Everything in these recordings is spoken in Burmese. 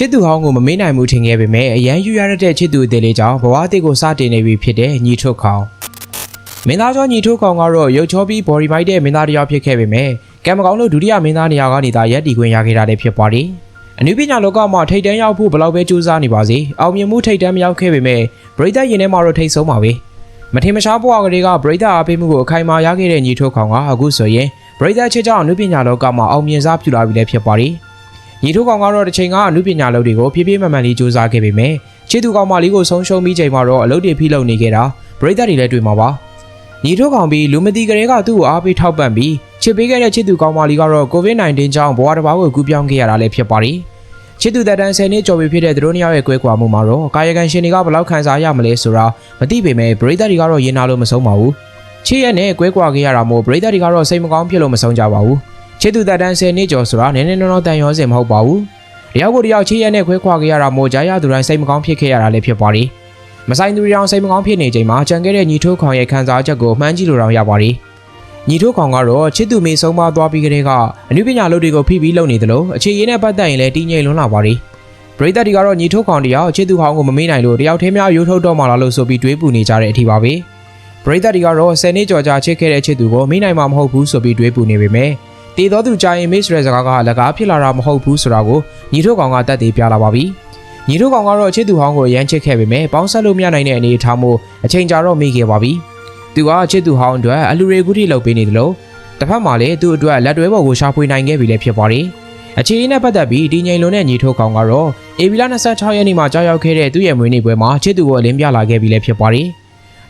ချစ်သူဟောင်းကိုမမေ့နိုင်မှုထင်ခဲ့ပေမဲ့အရန်ယူရတဲ့ချစ်သူအသေးလေးကြောင့်ဘဝအသေးကိုစတင်နေပြီဖြစ်တဲ့ညီထုတ်ခေါင်မင်းသားကျော်ညီထုတ်ခေါင်ကတော့ရုပ်ချောပြီး body မိုက်တဲ့မင်းသားတစ်ယောက်ဖြစ်ခဲ့ပေမဲ့ကံမကောင်းလို့ဒုတိယမင်းသားနေရာကနေသာရက်တီခွင့်ရခဲ့တာလည်းဖြစ်ပါတယ်အနုပညာလောကမှာထိတ်တန်းရောက်ဖို့ဘယ်လောက်ပဲကြိုးစားနေပါစေအောင်မြင်မှုထိတ်တန်းမရောက်ခဲ့ပေမဲ့ပရိသတ်ရင်ထဲမှာတော့ထိတ်ဆုံးပါပဲမထင်မရှားဘဝကလေးကပရိသတ်အားပေးမှုကိုအခိုင်အမာရခဲ့တဲ့ညီထုတ်ခေါင်ကအခုဆိုရင်ပရိသတ်ချစ်ကြောင့်အနုပညာလောကမှာအောင်မြင်စားပြုလာပြီလည်းဖြစ်ပါတယ် ညီထုတ်ခေါင်ကတော့တစ်ချိန်ကအနုပညာလုပ်တွေကိုဖြည်းဖြည်းမှန်မှန်လေးစူးစမ်းခဲ့ပေမဲ့ချစ်သူကောင်မလေးကိုဆုံးရှုံးပြီးချိန်မှာတော့အလုပ်တွေဖိလုပ်နေခဲ့တာပရိသတ်တွေလည်းတွေ့မှာပါညီထုတ်ကောင်ပြီးလူမသိကလေးကသူ့ကိုအားပေးထောက်ပံ့ပြီးချစ်ပေးခဲ့တဲ့ချစ်သူကောင်မလေးကတော့ COVID-19 ကြောင့်ဘဝတစ်ပါးကိုကူးပြောင်းခဲ့ရတာလည်းဖြစ်ပါတယ်ချစ်သူတက်တန်း10နှစ်ကျော်ပြီဖြစ်တဲ့သူတို့နှစ်ယောက်ရဲ့ကွဲကွာမှုမှာတော့ကာယကံရှင်တွေကဘယ်လောက်ခံစားရမလဲဆိုတာမသိပေမဲ့ပရိသတ်တွေကတော့ရင်နာလို့မဆုံးပါဘူးချစ်ရက်နဲ့ကွဲကွာခဲ့ရတာမို့ပရိသတ်တွေကတော့စိတ်မကောင်းဖြစ်လို့မဆုံးကြပါဘူး ချစ်သူတက်တန်း10နှစ်ကျော်ဆိုတာနည်းနည်းနော်နော်တန်ရောစင်မဟုတ်ပါဘူးတယောက်ကိုတယောက်ချစ်ရက်နဲ့ခွဲခွာခဲ့ရတာမို့ကြားရသူတိုင်းစိတ်မကောင်းဖြစ်ခဲ့ရတာလည်းဖြစ်ပါတယ်မဆိုင်သူတွေအောင်စိတ်မကောင်းဖြစ်နေချိန်မှာကြံခဲ့တဲ့ညီထိုးခေါင်ရဲ့ခံစားချက်ကိုမှန်းကြည့်လို့တော့ရပါတယ်ညီထိုးခေါင်ကတော့ချစ်သူမေဆုံးမသွားပြီးကလေးကအနုပညာလုပ်တွေကိုဖိပြီးလုပ်နေတယ်လို့အခြေရင်းနဲ့ပတ်သက်ရင်လည်းတည်ငြိမ်လွန်းလာပါတယ်ပရိသတ်တွေကတော့ညီထိုးခေါင်တယောက်ချစ်သူဟောင်းကိုမမေ့နိုင်လို့တယောက်ထဲများရိုးထုတ်တော့မှလာလို့ဆိုပြီးတွေးပူနေကြတဲ့အထိပါပဲပရိသတ်တွေကတော့10နှစ်ကျော်ကြာချစ်ခဲ့တဲ့ချစ်သူကိုမေ့နိုင်မှာမဟုတ်ဘူးဆိုပြီးတွေးပူနေပေမဲ့ တည်တော်သူကြာရင်မေ့ဆိုတဲ့စကားကလကားဖြစ်လာတာမဟုတ်ဘူးဆိုတာကိုညီထိုးကောင်ကတတ်သိပြလာပါပြီညီထိုးကောင်ကတော့ချစ်သူဟောင်းကိုရမ်းချစ်ခဲ့ပေမဲ့ပေါင်းဆက်လို့မရနိုင်တဲ့အနေအထားမို့အချိန်ကြာတော့မိခဲ့ပါပြီသူကချစ်သူဟောင်းအတွက်အလူရေကူတီလုပ်ပေးနေတယ်လို့တစ်ဖက်မှာလည်းသူ့အတွက်လက်တွဲပေါ်ကိုရှာဖွေနိုင်ခဲ့ပြီလည်းဖြစ်ပါတယ်အခြေအနေနဲ့ပတ်သက်ပြီးဒီငိန်လုံးနဲ့ညီထိုးကောင်ကတော့အေဗီလာ26ရက်နေ့မှာကြောက်ရောက်ခဲ့တဲ့သူ့ရဲ့မွေးနေ့ပွဲမှာချစ်သူကိုအလင်းပြလာခဲ့ပြီလည်းဖြစ်ပါတယ်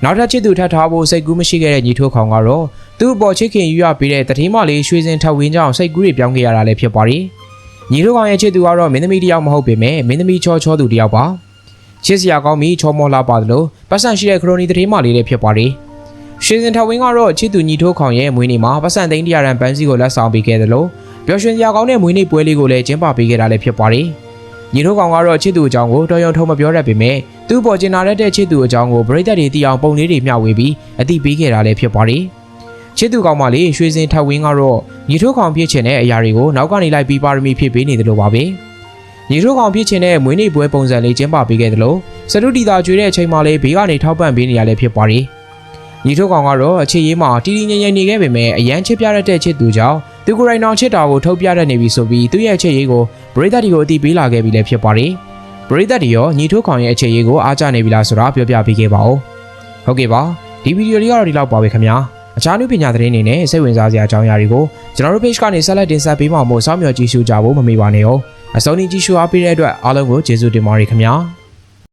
နောက်ထပ်ချစ်သူထပ်ထားဖို့စိတ်ကူးမရှိခဲ့တဲ့ညီထိုးကောင်ကတော့သူ့အပေါ်ချစ်ခင်ယူရပေးတဲ့တတိမလေးရွှေစင်ထပ်ဝင်းကြောင့်စိတ်ကူးတွေပြောင်းခဲ့ရတာလည်းဖြစ်ပါတယ်ညီတို့ကောင်ရဲ့ချစ်သူကတော့မင်းသမီးတစ်ယောက်မဟုတ်ပေမဲ့မင်းသမီးချောချောသူတစ်ယောက်ပါချစ်စရာကောင်းပြီးချောမောလာပါတယ်လို့ပတ်စံရှိတဲ့ခရိုနီတတိမလေးလည်းဖြစ်ပါတယ်ရွှေစင်ထပ်ဝင်းကတော့ချစ်သူညီထိုးကောင်ရဲ့မွေးနေ့မှာပတ်စံသိန်းတရာရန်ပန်းစီကိုလက်ဆောင်ပေးခဲ့တယ်လို့ပျော်ရွှင်စရာကောင်းတဲ့မွေးနေ့ပွဲလေးကိုလည်းကျင်းပပေးခဲ့တာလည်းဖြစ်ပါတယ် ညီတို့ကောင်ကတော့ချစ်သူအကြောင်းကိုတော်ရုံထုံမပြောတတ်ပေမဲ့သူ့ပေါ်ကျင်နာတဲ့ချစ်သူအကြောင်းကိုပရိသတ်တွေသိအောင်ပုံလေးတွေမျှဝေပြီးအသိပေးခဲ့တာလည်းဖြစ်ပါတယ်ချစ်သူကောင်မလေးရွှေစင်ထပ်ဝင်းကတော့ညီထိုးကောင်ဖြစ်ချင်တဲ့အရာတွေကိုနောက်ကနေလိုက်ပြီးပါရမီဖြစ်ပေးနေတယ်လို့ပါပဲညီထိုးကောင်ဖြစ်ချင်တဲ့မွေးနေ့ပွဲပုံစံလေးကျင်းပပေးခဲ့တယ်လို့စတုတီတာကျွေးတဲ့အချိန်မှလေးဘေးကနေထောက်ပံ့ပေးနေရလဲဖြစ်ပါတယ်ညီထိုးကောင်ကတော့အခြေရေးမှာတီတီငြိမ်ငြိမ်နေခဲ့ပေမဲ့အရန်ချစ်ပြရတဲ့ချစ်သူကြောင့် သူကိုယ်တိုင်တော်ချစ်တာကိုထုတ်ပြတတ်နေပြီဆိုပြီးသူ့ရဲ့အခြေရေးကိုပရိသတ်တွေကိုအသိပေးလာခဲ့ပြီလည်းဖြစ်ပါတယ်ပရိသတ်တွေရောညီထိုးကောင်ရဲ့အခြေရေးကိုအားကျနေပြီလားဆိုတာပြောပြပေးခဲ့ပါဦးဟုတ်ကဲ့ပါဒီဗီဒီယိုလေးကတော့ဒီလောက်ပါပဲခင်ဗျာအခြားနုပညာသတင်းတွေနဲ့စိတ်ဝင်စားစရာအကြောင်းအရာတွေကိုကျွန်တော်တို့ page ကနေဆက်လက်တင်ဆက်ပေးမှာမို့စောင့်မျှော်ကြည့်ရှုကြဖို့မမေ့ပါနဲ့ဟုတ်အစုံညီကြည့်ရှုအားပေးတဲ့အတွက်အားလုံးကိုကျေးဇူးတင်ပါတယ်ခင်ဗျာ